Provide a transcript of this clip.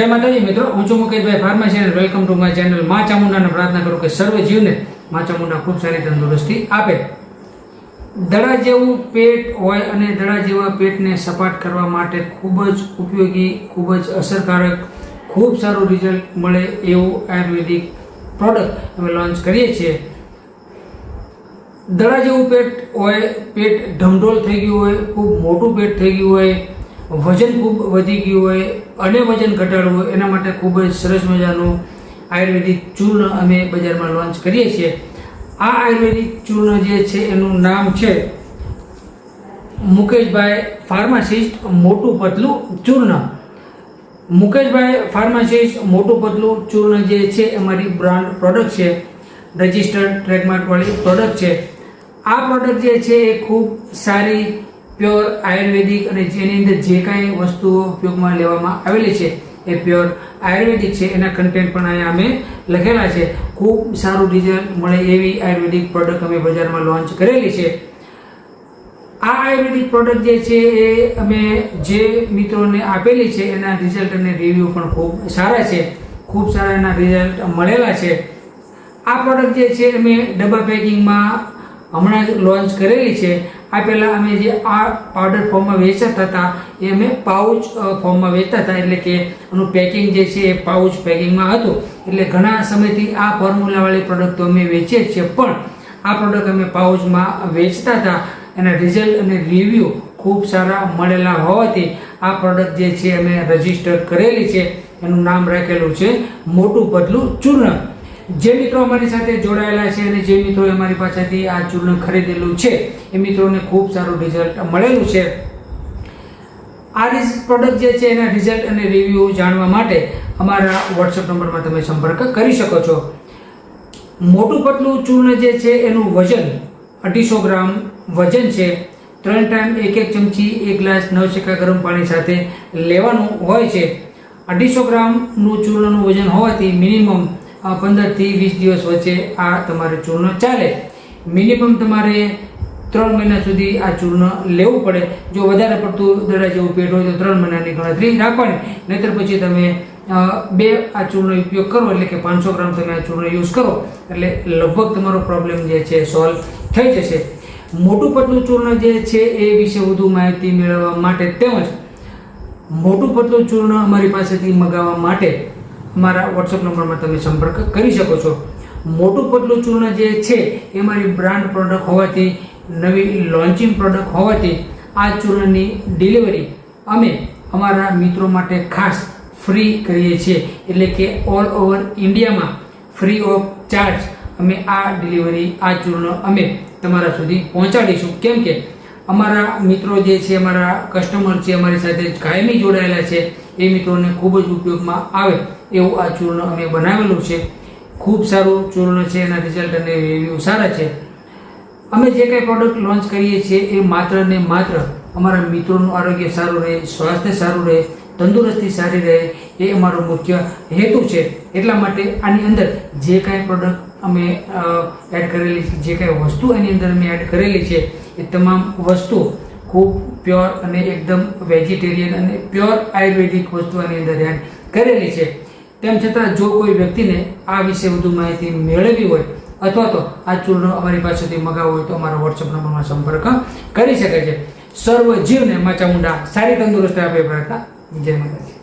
જય માતાજી મિત્રો, હું છું મુકેશભાઈ ફાર્મસી અને વેલકમ ટુ માય ચેનલ મા ચામુંડાને પ્રાર્થના કરું કે સર્વ જીવને મા ચામુંડા ખૂબ સારી તંદુરસ્તી આપે. દડા જેવું પેટ હોય અને દડા જેવા પેટને સપાટ કરવા માટે ખૂબ જ ઉપયોગી, ખૂબ જ અસરકારક, ખૂબ સારું રિઝલ્ટ મળે એવું આયુર્વેદિક પ્રોડક્ટ અમે લોન્ચ કરીએ છીએ. દડા જેવું પેટ હોય, પેટ ઢમઢોલ થઈ ગયું હોય, ખૂબ મોટું પેટ થઈ ગયું હોય વજન ખૂબ વધી ગયું હોય, અને વજન ઘટાડવું હોય, એના માટે ખૂબ જ સરસ મજાનું આયુર્વેદિક ચૂર્ણ અમે બજારમાં લોન્ચ કરીએ છીએ. આ આયુર્વેદિક ચૂર્ણ જે છે, એનું નામ છે મુકેશભાઈ ફાર્માસિસ્ટ મોટું પતલું ચૂર્ણ. મુકેશભાઈ ફાર્માસિસ્ટ મોટું પતલું ચૂર્ણ જે છે અમારી બ્રાન્ડ પ્રોડક્ટ છે. રજિસ્ટર્ડ ટ્રેડમાર્કવાળી પ્રોડક્ટ છે. આ પ્રોડક્ટ જે છે, એ ખૂબ સારી પ્યોર આયુર્વેદિક અને જેની અંદર જે કાંઈ વસ્તુઓ ઉપયોગમાં લેવામાં આવેલી છે, એ પ્યોર આયુર્વેદિક છે. એના કન્ટેન્ટ પણ અહીંયા અમે લખેલા છે. ખૂબ સારું રિઝલ્ટ મળે એવી આયુર્વેદિક પ્રોડક્ટ અમે બજારમાં લોન્ચ કરેલી છે. આ આયુર્વેદિક પ્રોડક્ટ જે છે, એ અમે જે મિત્રોને આપેલી છે, એના રિઝલ્ટ અને રિવ્યૂ પણ ખૂબ સારા છે. ખૂબ સારા એના રિઝલ્ટ મળેલા છે. આ પ્રોડક્ટ જે છે, અમે ડબ્બા પેકિંગમાં હમણાં જ લોન્ચ કરેલી છે. આ પહેલાં અમે જે આ પાવડર ફોર્મમાં વેચતા હતા, એ અમે પાઉચ ફોર્મમાં વેચતા હતા. એટલે કે એનું પેકિંગ જે છે એ પાઉચ પેકિંગમાં હતું. એટલે ઘણા સમયથી આ ફોર્મ્યુલાવાળી પ્રોડક્ટ તો અમે વેચીએ છીએ. પણ આ પ્રોડક્ટ અમે પાઉચમાં વેચતા હતા. એના રિઝલ્ટ અને રિવ્યૂ ખૂબ સારા મળેલા હોવાથી આ પ્રોડક્ટ જે છે અમે રજિસ્ટર કરેલી છે. એનું નામ રાખેલું છે મોટું પતલું ચૂર્ણ. જે મિત્રો અમારી સાથે જોડાયેલા છે અને જે મિત્રોએ અમારી પાસેથી આ ચૂર્ણ ખરીદેલું છે, એ મિત્રોને ખૂબ સારું રિઝલ્ટ મળેલું છે. આ પ્રોડક્ટ જે છે એના રિઝલ્ટ અને રિવ્યૂ જાણવા માટે અમારા વોટ્સએપ નંબરમાં તમે સંપર્ક કરી શકો છો. મોટું પતલું ચૂર્ણ જે છે એનું વજન અઢીસો ગ્રામ વજન છે. ત્રણ ટાઈમ એક એક ચમચી, એક ગ્લાસ નવ શેકા ગરમ પાણી સાથે લેવાનું હોય છે. અઢીસો ગ્રામનું ચૂર્ણનું વજન હોવાથી મિનિમમ પંદરથી વીસ દિવસ વચ્ચે આ તમારે ચૂર્ણ ચાલે. મિનિમમ તમારે ત્રણ મહિના સુધી આ ચૂર્ણ લેવું પડે. જો વધારે પડતું દડા જેવું પેટ હોય તો ત્રણ મહિનાની ગણતરી રાખવાની. નહીતર પછી તમે બે આ ચૂર્ણનો ઉપયોગ કરો એટલે કે પાંચસો ગ્રામ તમે આ ચૂર્ણ યુઝ કરો. એટલે લગભગ તમારો પ્રોબ્લેમ જે છે સોલ્વ થઈ જશે. મોટું પતલું ચૂર્ણ જે છે એ વિશે વધુ માહિતી મેળવવા માટે તેમજ મોટું પતલું ચૂર્ણ અમારી પાસેથી મગાવવા માટે અમારા વોટ્સઅપ નંબરમાં તમે સંપર્ક કરી શકો છો. મોટું પતલું ચૂર્ણ જે છે, એ મારી બ્રાન્ડ પ્રોડક્ટ હોવાથી, નવી લોન્ચિંગ પ્રોડક્ટ હોવાથી, આ ચૂર્ણની ડિલિવરી અમે અમારા મિત્રો માટે ખાસ ફ્રી કરીએ છીએ. એટલે કે ઓલ ઓવર ઇન્ડિયામાં ફ્રી ઓફ ચાર્જ અમે આ ડિલિવરી આ ચૂર્ણ અમે તમારા સુધી પહોંચાડીશું. કેમ કે અમારા મિત્રો જે છે, અમારા કસ્ટમર છે, અમારી સાથે કાયમી જોડાયેલા છે. એ મિત્રોને ખૂબ જ ઉપયોગમાં આવે એવું આ ચૂર્ણ અમે બનાવેલું છે. ખૂબ સારું ચૂર્ણ છે, એના રિઝલ્ટ અને રિવ્યૂ સારા છે. અમે જે કંઈ પ્રોડક્ટ લોન્ચ કરીએ છીએ એ માત્ર ને માત્ર અમારા મિત્રોનું આરોગ્ય સારું રહે, સ્વાસ્થ્ય સારું રહે, તંદુરસ્તી સારી રહે એ અમારો મુખ્ય હેતુ છે. એટલા માટે આની અંદર જે કાંઈ પ્રોડક્ટ અમે એડ કરેલી છે, જે કાંઈ વસ્તુ એની અંદર અમે એડ કરેલી છે, એ તમામ વસ્તુ ખૂબ પ્યોર અને એકદમ વેજીટેરિયન અને પ્યોર આયુર્વેદિક વસ્તુ આની અંદર એડ કરેલી છે. તેમ છતાં જો કોઈ વ્યક્તિને આ વિશે વધુ માહિતી મેળવવી હોય અથવા તો આ ચૂર્ણ અમારી પાસેથી મગાવ હોય તો અમારા વોટ્સઅપ નંબરમાં સંપર્ક કરી શકે છે. સર્વ જીવને મા ચામુંડા સારી તંદુરસ્તી આપે પ્રાર્થના જય માતાજી.